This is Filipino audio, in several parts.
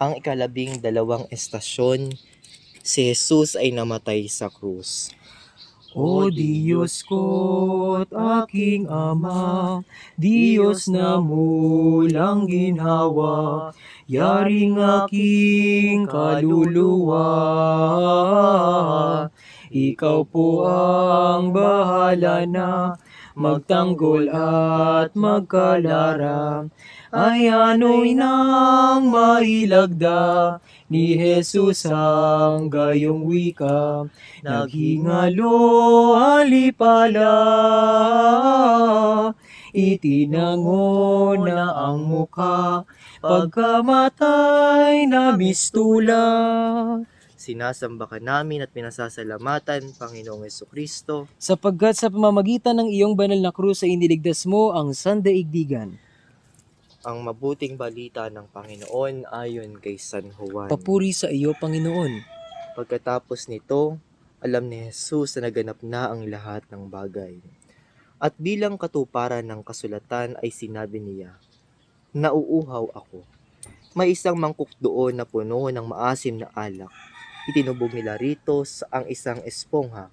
ang ikalabing dalawang estasyon, si Jesus ay namatay sa krus. O Diyos ko at aking Ama, Diyos na mulang ginhawa, yaring aking kaluluwa. Ikaw po ang bahala na magtanggol at magkalara. Ay ano'y nang mailagda ni Jesus ang gayong wika. Naghingalo alipala, itinango na ang muka, pagkamatay na mistula. Sinasamba ka namin at pinasasalamatan, Panginoong Yeso Kristo. Sapagkat sa pamamagitan ng iyong banal na krus ay iniligtas mo ang sandaigdigan. Ang mabuting balita ng Panginoon ayon kay San Juan. Papuri sa iyo, Panginoon. Pagkatapos nito, alam ni Jesus na naganap na ang lahat ng bagay. At bilang katuparan ng kasulatan ay sinabi niya, Nauuhaw ako. May isang mangkok doon na puno ng maasim na alak. Itinubog nila rito sa ang isang espongha.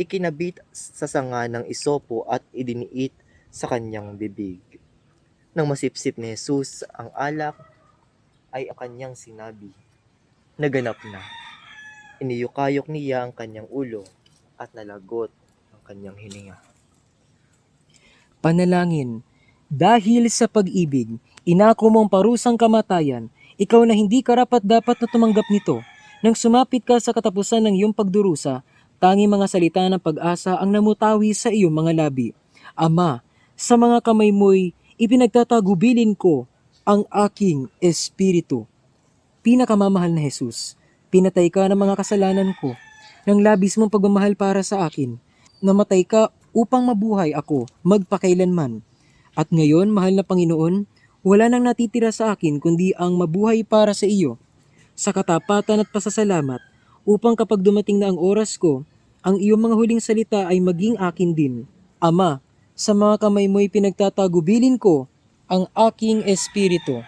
Ikinabit sa sanga ng isopo at idiniit sa kanyang bibig. Nang masipsip ni Jesus ang alak, ay ang kanyang sinabi, Naganap na. Iniyukayok niya ang kanyang ulo at nalagot ang kanyang hininga. Panalangin, dahil sa pag-ibig, inako mong parusang kamatayan, ikaw na hindi karapat dapat na tumanggap nito. Nang sumapit ka sa katapusan ng iyong pagdurusa, tangi mga salita ng pag-asa ang namutawi sa iyong mga labi. Ama, sa mga kamay mo'y ipinagtatagubilin ko ang aking espiritu. Pinakamamahal na Jesus, pinatay ka ng mga kasalanan ko, ng labis mong pagmamahal para sa akin. Namatay ka upang mabuhay ako magpakailanman. At ngayon, mahal na Panginoon, wala nang natitira sa akin kundi ang mabuhay para sa iyo, sa katapatan at pasasalamat, upang kapag dumating na ang oras ko, ang iyong mga huling salita ay maging akin din. Ama, sa mga kamay mo'y pinagtatagubilin ko ang aking espiritu.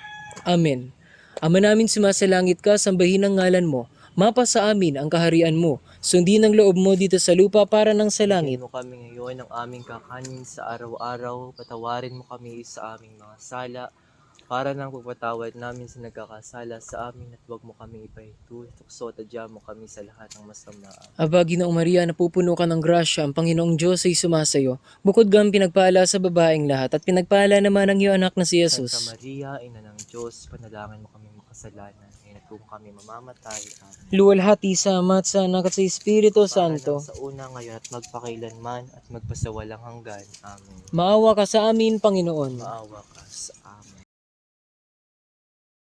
Amen. Ama namin sumasalangit ka, sambahin ang ngalan mo. Mapa sa amin ang kaharian mo. Sundin ang loob mo dito sa lupa para ng sa langit. Mo kami ngayon ng aming kakanin sa araw-araw. Patawarin mo kami sa aming mga sala para nang pagpatawad namin sa nagkakasala sa amin at huwag mo kami ipahitutukso at adya mo kami sa lahat ng masama. Aba, Ginoong Maria, napupuno ka ng grasya, ang Panginoong Diyos ay sumasayo. Bukod kang pinagpala sa babaeng lahat, at pinagpala naman ang iyong anak na si Santa Jesus. Maria, Ina ng Diyos, panalangin mo kami makasalanan. Ngayon at kung kami mamamatay. Amen. Luwalhati sa Ama at sa Anak at sa Espiritu Santo. Sa una, ngayon at magpakailanman at magpasawalang hanggan. Amen. Maawa ka sa amin, Panginoon. Maawa ka sa